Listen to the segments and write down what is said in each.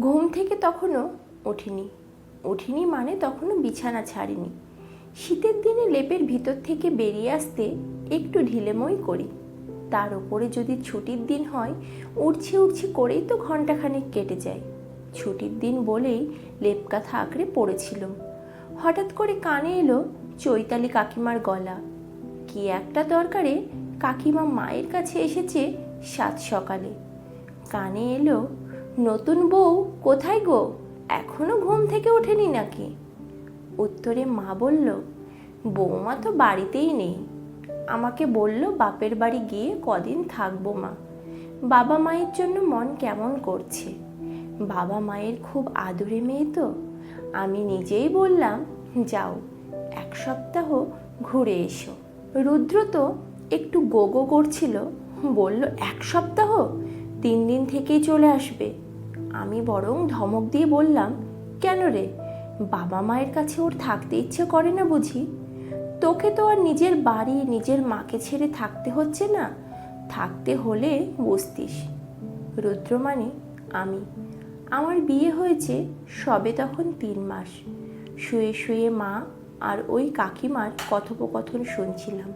ঘুম থেকে তখনও ওঠিনি। ওঠিনি মানে তখনও বিছানা ছাড়িনি। শীতের দিনে লেপের ভিতর থেকে বেরিয়ে আসতে একটু ঢিলেময় করি। তার উপরে যদি ছুটির দিন হয়, উড়ছি উড়ছি করেই তো ঘন্টাখানেক কেটে যায়। ছুটির দিন বলেই লেপ কাঁথা আঁকড়ে পড়েছিলাম। হঠাৎ করে কানে এলো চৈতালি কাকিমার গলা। কি একটা দরকারে কাকিমা মায়ের কাছে এসেছে সাত সকালে। কানে এলো নতুন বউ কোথায় গো? এখনও ঘুম থেকে ওঠেনি নাকি? উত্তরে মা বলল বৌমা তো বাড়িতেই নেই। আমাকে বলল, বাপের বাড়ি গিয়ে কদিন থাকব মা। বাবা মায়ের জন্য মন কেমন করছে? বাবা মায়ের খুব আদুরে মেয়ে তো। আমি নিজেই বললাম, যাও, এক সপ্তাহ ঘুরে এসো। রুদ্র তো একটু গোগো করছিল। বলল, এক সপ্তাহ? তিন দিন থেকেই চলে আসবে। আমি বরং ধমক দিয়ে বললাম, কেন রে? বাবা মায়ের কাছে ওর থাকতে ইচ্ছে করে না বুঝি? তোকে তো আর নিজের বাড়ি, নিজের মাকে ছেড়ে থাকতে হচ্ছে না। থাকতে হলে বুঝতিস রুদ্র মানে আমি, আমার বিয়ে হয়েছে সবে তখন তিন মাস। শুয়ে শুয়ে মা আর ওই কাকিমার কথোপকথন শুনছিলাম।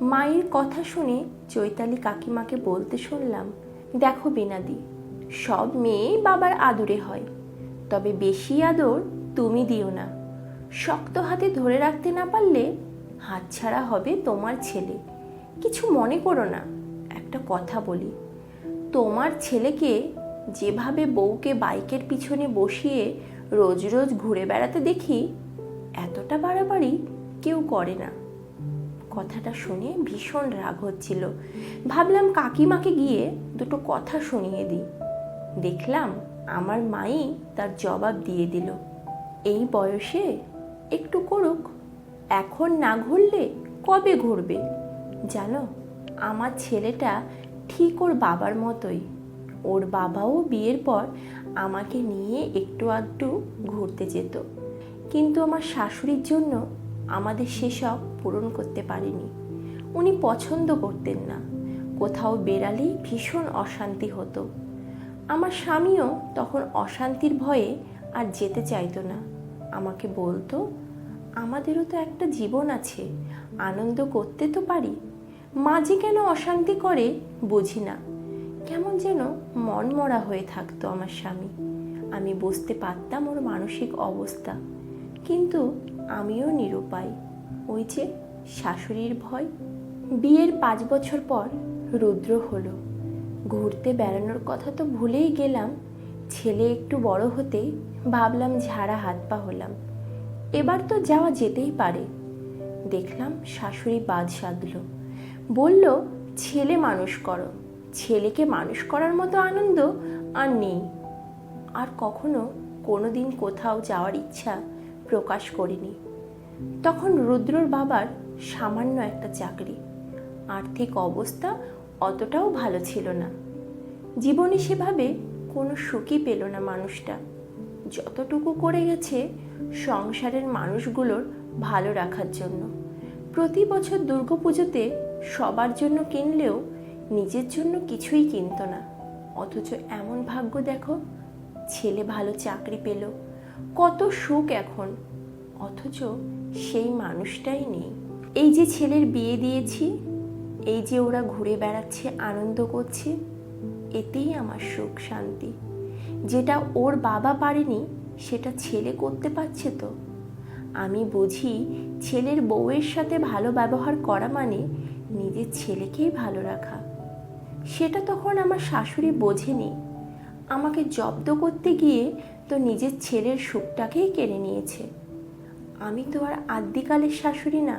মায়ের কথা শুনে চৈতালি কাকিমাকে বলতে শুনলাম দেখো বিনাদি, সব মেয়েই বাবার আদরে হয়। তবে বেশি আদর তুমি দিও না। শক্ত হাতে ধরে রাখতে না পারলে হাতছাড়া হবে তোমার ছেলে। কিছু মনে করো না, একটা কথা বলি। তোমার ছেলেকে যেভাবে বউকে বাইকের পিছনে বসিয়ে রোজ রোজ ঘুরে বেড়াতে দেখি, এতটা বাড়াবাড়ি কেউ করে না। কথাটা শুনে ভীষণ রাগ হচ্ছিল। ভাবলাম কাকিমাকে গিয়ে দুটো কথা শুনিয়ে দিই। দেখলাম আমার মাই তার জবাব দিয়ে দিল, এই বয়সে একটু করুক, এখন না ঘুরলে কবে ঘুরবে? জানো, আমার ছেলেটা ঠিক ওর বাবার মতোই। ওর বাবাও বিয়ের পর আমাকে নিয়ে একটু আধটু ঘুরতে যেত। কিন্তু আমার শাশুড়ির জন্য আমাদের সেসব পূরণ করতে পারেনি। উনি পছন্দ করতেন না। কোথাও বেরালেই ভীষণ অশান্তি হতো। আমার স্বামীও তখন অশান্তির ভয়ে আর যেতে চাইতো না। আমাকে বলতো, আমাদেরও তো একটা জীবন আছে, আনন্দ করতে তো পারি। মাঝে কেন অশান্তি করে বুঝি না। কেমন যেন মনমরা হয়ে থাকতো আমার স্বামী। আমি বুঝতে পারতাম ওর মানসিক অবস্থা। কিন্তু আমিও নিরুপায়। ওই যে শাশুড়ির ভয়। বিয়ের পাঁচ বছর পর রুদ্র হলো। ঘুরতে বেড়ানোর কথা তো ভুলেই গেলাম। ছেলে একটু বড় হতেই ভাবলাম ঝাড়া হাত পা হলাম। এবার তো যাওয়া যেতেই পারে। দেখলাম শাশুড়ি বাদ সাধল। বলল, ছেলে মানুষ করো। ছেলেকে মানুষ করার মতো আনন্দ আর নেই। আর কখনো কোনো দিন কোথাও যাওয়ার ইচ্ছা প্রকাশ করিনি। তখন রুদ্রর বাবার সামান্য একটা চাকরি। আর্থিক অবস্থা অতটাও ভালো ছিল না। জীবনে সেভাবে কোনো সুখই পেল না মানুষটা। যতটুকু করে গেছে সংসারের মানুষগুলোর ভালো রাখার জন্য। প্রতি বছর দুর্গাপুজোতে সবার জন্য কিনলেও নিজের জন্য কিছুই কিনতো না। অথচ এমন ভাগ্য দেখো, ছেলে ভালো চাকরি পেল। কত সুখ এখন। অথচ সেই মানুষটাই নেই। এই যে ছেলের বিয়ে দিয়েছি, এই যে ওরা ঘুরে বেড়াচ্ছে, আনন্দ করছে, এতেই আমার সুখ শান্তি। যেটা ওর বাবা পারেনি, সেটা ছেলে করতে পারছে তো। আমি বুঝি ছেলের বউয়ের সাথে ভালো ব্যবহার করা মানে নিজের ছেলেকেই ভালো রাখা। সেটা তখন আমার শাশুড়ি বোঝেনি। আমাকে জব্দ করতে গিয়ে তো নিজের ছেলের সুখটাকেই কেড়ে নিয়েছে। আমি তো আর আদ্যিকালের শাশুড়ি না,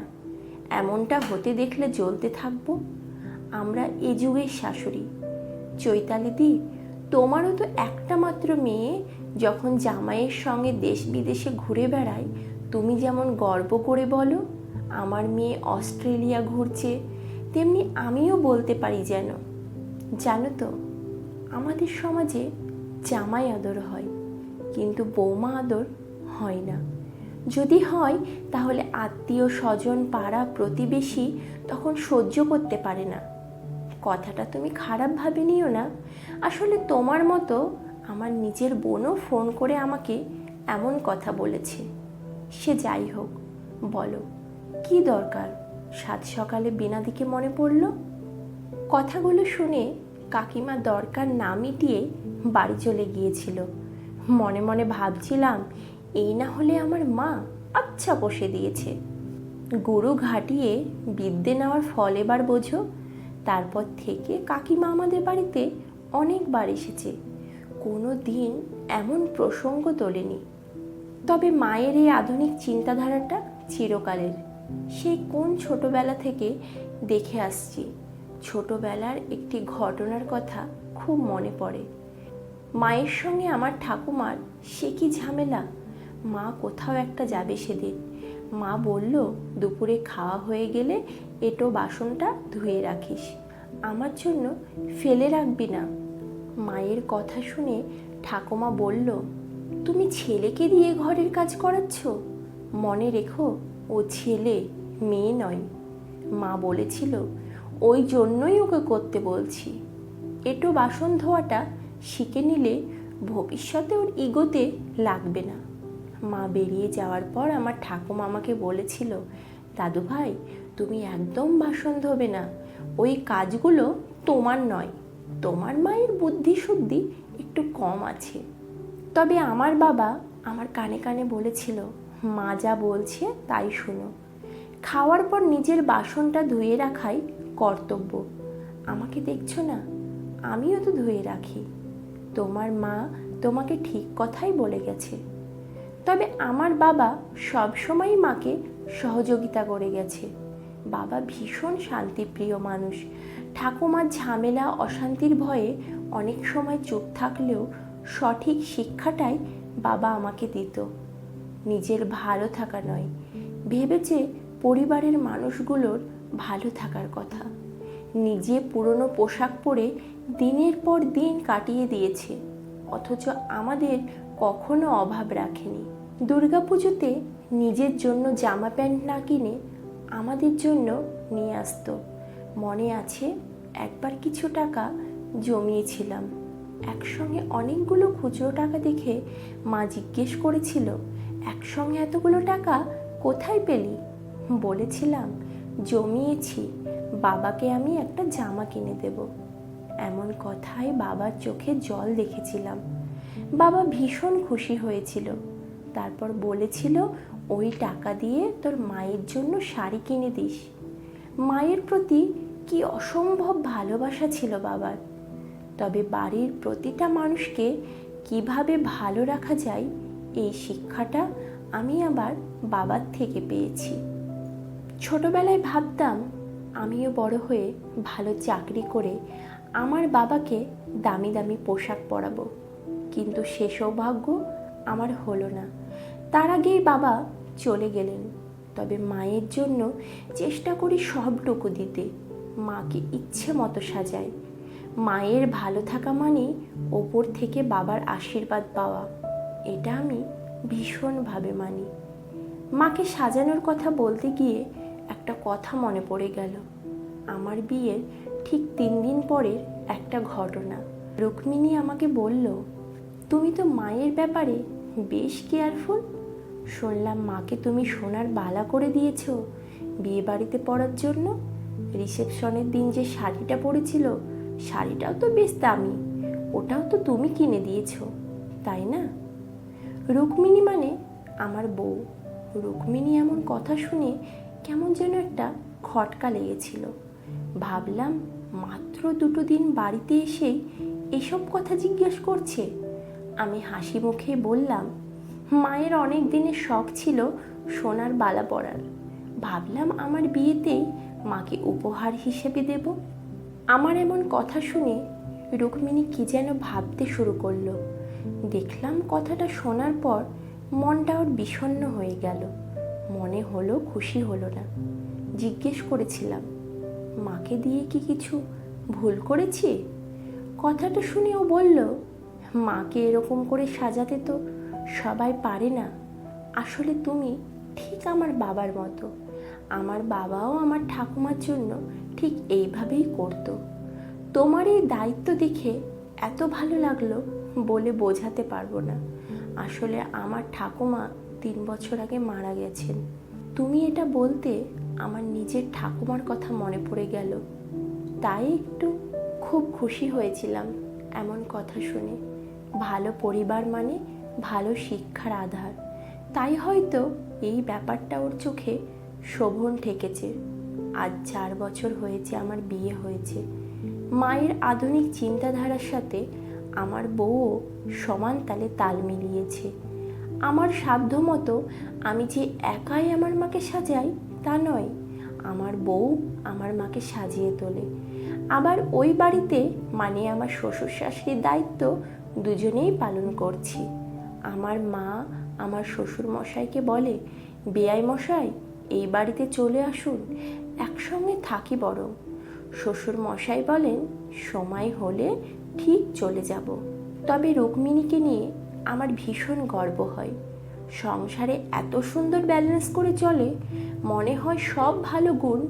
এমনটা হতে দেখলে জ্বলতে থাকব। আমরা এ যুগের শাশুড়ি। চৈতালিদি তোমারও তো একটা মাত্র মেয়ে, যখন জামাইয়ের সঙ্গে দেশ বিদেশে ঘুরে বেড়ায়, তুমি যেমন গর্ব করে বলো, আমার মেয়ে অস্ট্রেলিয়া ঘুরছে, তেমনি আমিও বলতে পারি যেন। জানো তো, আমাদের সমাজে জামাই আদর হয়। কিন্তু বৌমা আদর হয় না। যদি হয়, তাহলে আত্মীয় স্বজন পাড়া প্রতিবেশী তখন সহ্য করতে পারে না। কথাটা তুমি খারাপ ভাবে নিও না। আসলে তোমার মতো আমার নিজের বোনও ফোন করে আমাকে এমন কথা বলেছে। সে যাই হোক, বলো, কি দরকার? সাত সকালে বিনা দিকে মনে পড়ল? কথাগুলো শুনে কাকিমা দরকার না মিটিয়ে বাড়ি চলে গিয়েছিল। মনে মনে ভাবছিলাম, এই না হলে আমার মা আচ্ছা বসে দিয়েছে। গুরু ঘাটিয়ে বিদ্যে নেওয়ার ফল এবার বোঝো। তারপর থেকে কাকিমা আমাদের বাড়িতে অনেকবার এসেছে। কোনো দিন এমন প্রসঙ্গ তোলেনি। তবে মায়ের এই আধুনিক চিন্তাধারাটা চিরকালের। সেই কোন ছোটবেলা থেকে দেখে আসছি। ছোটবেলার একটি ঘটনার কথা খুব মনে পড়ে। মায়ের সঙ্গে আমার ঠাকুমার সে কি ঝামেলা? মা কোথাও একটা যাবে সেদিন। মা বলল, দুপুরে খাওয়া হয়ে গেলে এটো বাসনটা ধুয়ে রাখিস। আমার জন্য ফেলে রাখবি না। মায়ের কথা শুনে ঠাকুমা বলল, তুমি ছেলেকে দিয়ে ঘরের কাজ করাচ্ছ? মনে রেখো, ও ছেলে, মেয়ে নয়। মা বলেছিল, ওই জন্যই ওকে করতে বলছি। এটো বাসন ধোয়াটা শিখে নিলে ভবিষ্যতে ওর ইগোতে লাগবে না। মা বেরিয়ে যাওয়ার পর আমার ঠাকুমা আমাকে বলেছিল, দাদু ভাই, তুমি একদম বাসন ধোবে না। ওই কাজগুলো তোমার নয়, তোমার মায়ের বুদ্ধি শুদ্ধি একটু কম আছে। তবে আমার বাবা আমার কানে কানে বলেছিল, মা যা বলছে তাই শোনো। খাওয়ার পর নিজের বাসনটা ধুয়ে রাখাই কর্তব্য। আমাকে দেখছ না? আমিও তো ধুয়ে রাখি। তোমার মা তোমাকে ঠিক কথাই বলে গেছে। তবে আমার বাবা সবসময়ই মাকে সহযোগিতা করে গেছে। বাবা ভীষণ শান্তিপ্রিয় মানুষ। ঠাকুমার ঝামেলা, অশান্তির ভয়ে অনেক সময় চুপ থাকলেও সঠিক শিক্ষাটাই বাবা আমাকে দিত। নিজের ভালো থাকা নয় ভেবেছে পরিবারের মানুষগুলোর ভালো থাকার কথা। নিজে পুরনো পোশাক পরে দিনের পর দিন কাটিয়ে দিয়েছে, অথচ আমাদের কখনো অভাব রাখেনি। দুর্গাপুজোতে নিজের জন্য জামা প্যান্ট না কিনে আমাদের জন্য নিয়ে আসতো। মনে আছে, একবার কিছু টাকা জমিয়েছিলাম। একসঙ্গে অনেকগুলো খুচরো টাকা দেখে মা জিজ্ঞেস করেছিল, একসঙ্গে এতগুলো টাকা কোথায় পেলি? বলেছিলাম, জমিয়েছি, বাবাকে আমি একটা জামা কিনে দেব। এমন কথায় বাবার চোখে জল দেখেছিলাম। বাবা ভীষণ খুশি হয়েছিল। তারপর বলেছিল, ওই টাকা দিয়ে তোর মায়ের জন্য শাড়ি কিনে দিস। মায়ের প্রতি কি অসম্ভব ভালোবাসা ছিল বাবার। তবে বাড়ির প্রতিটা মানুষকে কীভাবে ভালো রাখা যায়, এই শিক্ষাটা আমি আবার বাবার থেকে পেয়েছি। ছোটবেলায় ভাবতাম, আমিও বড় হয়ে ভালো চাকরি করে আমার বাবাকে দামি দামি পোশাক পরাবো। কিন্তু সে সৌভাগ্য আমার হলো না। তার আগেই বাবা চলে গেলেন। তবে মায়ের জন্য চেষ্টা করি সবটুকু দিতে। মাকে ইচ্ছে মতো সাজাই। মায়ের ভালো থাকা মানে ওপর থেকে বাবার আশীর্বাদ পাওয়া। এটা আমি ভীষণভাবে মানি। মাকে সাজানোর কথা বলতে গিয়ে একটা কথা মনে পড়ে গেল। আমার বিয়ের ঠিক তিন দিন পরের একটা ঘটনা। রুক্মিণী আমাকে বলল, তুমি তো মায়ের ব্যাপারে বেশ কেয়ারফুল। শুনলাম মাকে তুমি সোনার বালা করে দিয়েছ বিয়ে বাড়িতে পরার জন্য। রিসেপশনের দিন যে শাড়িটা পরেছিল, শাড়িটাও তো বেশ দামি। ওটাও তো তুমি কিনে দিয়েছ, তাই না? রুক্মিণী মানে আমার বউ। রুক্মিণী এমন কথা শুনে কেমন যেন একটা খটকা লেগেছিল। ভাবলাম মাত্র দুটো দিন বাড়িতে এসেই এসব কথা জিজ্ঞেস করছে। আমি হাসি মুখে বললাম, মায়ের অনেক দিনের শখ ছিল সোনার বালা পরার। ভাবলাম আমার বিয়েতেই মাকে উপহার হিসেবে দেব। আমার এমন কথা শুনে রুক্মিণী কি যেন ভাবতে শুরু করল। দেখলাম কথাটা শোনার পর মনটা ওর বিষণ্ণ হয়ে গেল। মনে হলো খুশি হলো না। জিজ্ঞেস করেছিলাম মাকে দিয়ে কি কিছু ভুল করেছি? কথাটা শুনে ও বলল, মাকে এরকম করে সাজাতে তো সবাই পারে না। আসলে তুমি ঠিক আমার বাবার মতো। আমার বাবাও আমার ঠাকুমার জন্য ঠিক এইভাবেই করতো। তোমার এই দায়িত্ব দেখে এত ভালো লাগল বলে বোঝাতে পারব না। আসলে আমার ঠাকুমা তিন বছর আগে মারা গেছেন। তুমি এটা বলতে আমার নিজের ঠাকুমার কথা মনে পড়ে গেল। তাই একটু খুব খুশি হয়েছিলাম এমন কথা শুনে। ভালো পরিবার মানে ভালো শিক্ষার আধার। তাই হয়তো এই ব্যাপারটা ওর চোখে শোভন ঠেকেছে। আজ চার বছর হয়েছে আমার বিয়ে হয়েছে। মায়ের আধুনিক চিন্তাধারার সাথে আমার বউও সমান তালে তাল মিলিয়েছে। আমার সাধ্য মতো আমি যে একাই আমার মাকে সাজাই তা নয়, আমার বউ আমার মাকে সাজিয়ে তোলে। আবার ওই বাড়িতে মানে আমার শ্বশুর শাশুড়ির দায়িত্ব দুজনেই পালন করছি। আমার মা আমার শ্বশুর মশাইকে বলে, বেয়াই মশাই, এই বাড়িতে চলে আসুন, একসঙ্গে থাকি বরং। শ্বশুর মশাই বলেন, সময় হলে ঠিক চলে যাব। তবে রুক্মিণীকে নিয়ে আমার ভীষণ গর্ব হয়। সংসারে এত সুন্দর ব্যালেন্স করে চলে, মনে হয় সব ভালো গুণ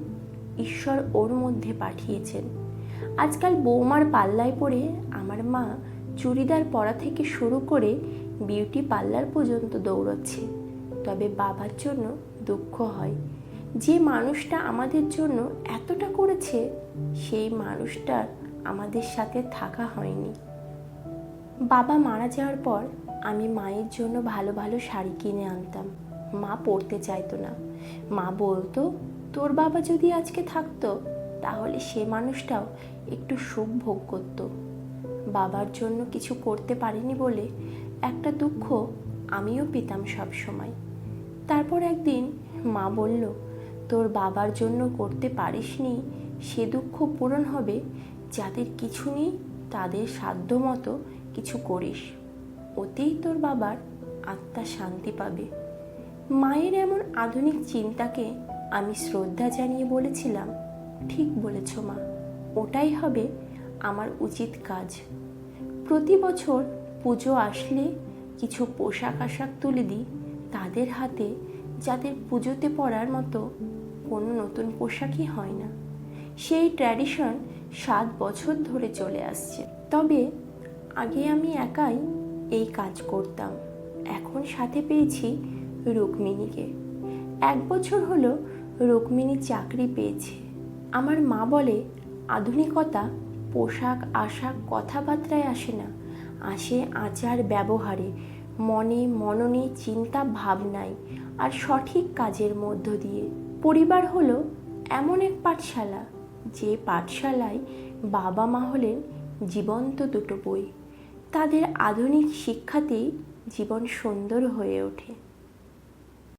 ঈশ্বর ওর মধ্যে পাঠিয়েছেন। আজকাল বৌমার পাল্লায় পড়ে আমার মা চুড়িদার পরা থেকে শুরু করে বিউটি পার্লার পর্যন্ত দৌড়চ্ছে। তবে বাবার জন্য দুঃখ হয়। যে মানুষটা আমাদের জন্য এতটা করেছে, সেই মানুষটার আমাদের সাথে থাকা হয়নি। বাবা মারা যাওয়ার পর আমি মায়ের জন্য ভালো ভালো শাড়ি কিনে আনতাম। মা পরতে চাইতো না। মা বলতো, তোর বাবা যদি আজকে থাকতো, তাহলে সে মানুষটাও একটু সুখ ভোগ করতো। বাবার জন্য কিছু করতে পারিনি বলে একটা দুঃখ আমিও পেতাম সব সময় তারপর একদিন মা বলল, তোর বাবার জন্য করতে পারিসনি, সে দুঃখ পূরণ হবে। যাদের কিছু নেই, তাদের সাধ্য মতো কিছু করিস। ওতেই তোর বাবার আত্মা শান্তি পাবে। মায়ের এমন আধুনিক চিন্তাকে আমি শ্রদ্ধা জানিয়ে বলেছিলাম, ঠিক বলেছ মা, ওটাই হবে আমার উচিত কাজ। প্রতি বছর পুজো আসলে কিছু পোশাক আশাক তুলে দিই তাদের হাতে যাদের পুজোতে পরার মতো কোনো নতুন পোশাকই হয় না। সেই ট্র্যাডিশন সাত বছর ধরে চলে আসছে। তবে আগে আমি একাই এই কাজ করতাম। এখন সাথে পেয়েছি রুক্মিণীকে। এক বছর হলো রুক্মিণী চাকরি পেয়েছে। আমার মা বলে, আধুনিকতা পোশাক, আশাক, কথাবার্তায় আসে না। আসে আচার ব্যবহারে। মনে মননে চিন্তা ভাবনায় আর সঠিক কাজের মধ্য দিয়ে। পরিবার হলো এমন এক পাঠশালা, যে পাঠশালায় বাবা মা হলেন জীবন্ত দুটো বই। তাদের আধুনিক শিক্ষাতেই জীবন সুন্দর হয়ে ওঠে।